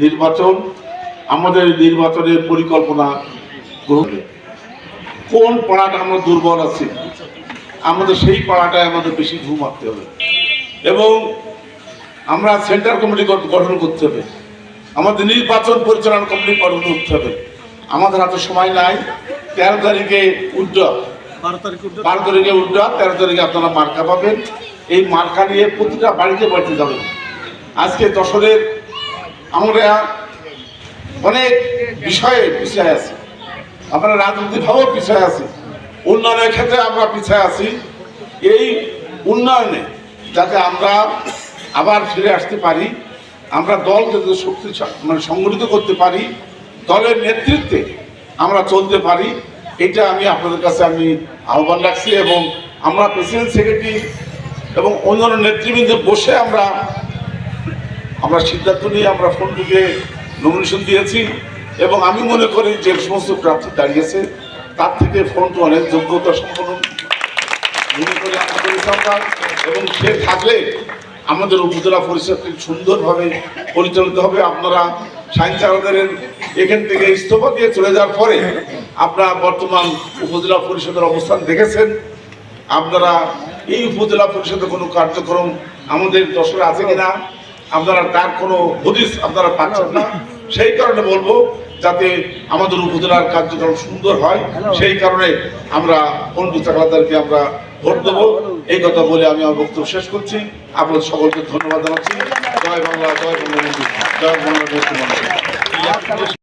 নির্বাচন আমাদের নির্বাচনের পরিকল্পনা গ্রহণ কোন পাড়াটা আমরা দুর্বল আছি? আমাদের সেই পাড়াটায় আমাদের বেশি ঘুম মারতে হবে। এবং আমরা সেন্টার কমিটি গঠ- গঠন করতে হবে। আমাদের নির্বাচন পরিচালনা কমিটি গঠন করতে হবে। আমাদের হাতে সময় নাই। তেরো তারিখে উদ্যোগ বারো তারিখ উঠা তেরো তারিখে আপনারা মার্কা পাবেন। এই মার্কা নিয়ে প্রতিটা বাড়িতে বাড়িতে যাবেন আজকে দশরের আমরা অনেক বিষয়ে পিছিয়ে আছি। আমরা রাজনৈতিকভাবেও পিছিয়ে আছি। উন্নয়নের ক্ষেত্রে আমরা পিছিয়ে আছি। এই উন্নয়নে যাতে আমরা আবার ফিরে আসতে পারি, আমরা দল যাতে শক্তি মানে সংগঠিত করতে পারি, দলের নেতৃত্বে আমরা চলতে পারি, এটা আমি আপনাদের কাছে আমি আহ্বান রাখছি এবং আমরা প্রেসিডেন্ট, সেক্রেটারি এবং অন্যান্য নেতৃবৃন্দে বসে আমরা আমরা সিদ্ধান্ত নিয়ে আমরা ফোন ফোনটিকে নমিনেশন দিয়েছি এবং আমি মনে করি যে সমস্ত প্রার্থী দাঁড়িয়েছে, তার থেকে ফোনটা অনেক যোগ্যতা সম্পন্ন। এবং সে থাকলে আমাদের উপজেলা পরিষদটি সুন্দরভাবে পরিচালিত হবে। আপনারা আলাদের এখান থেকে ইস্তফা দিয়ে চলে যাওয়ার পরে আপনারা বর্তমান উপজেলা পরিষদের অবস্থান দেখেছেন। আপনারা এই উপজেলা পরিষদের কোনো কার্যক্রম আমাদের দশরে আছে কিনা আপনারা তার কোনো হদিস আপনারা পাচ্ছেন না। সেই কারণে বলব যাতে আমাদের উপজেলার কার্যক্রম সুন্দর হয় সেই কারণে আমরা পন্ডিত চাকলাদারকে আমরা ভোট দেবো। এই কথা বলে আমি আমার বক্তব্য শেষ করছি। আপনাদের সকলকে ধন্যবাদ জানাচ্ছি। জয় বাংলা জয় বঙ্গবন্ধু জয় বাংলা।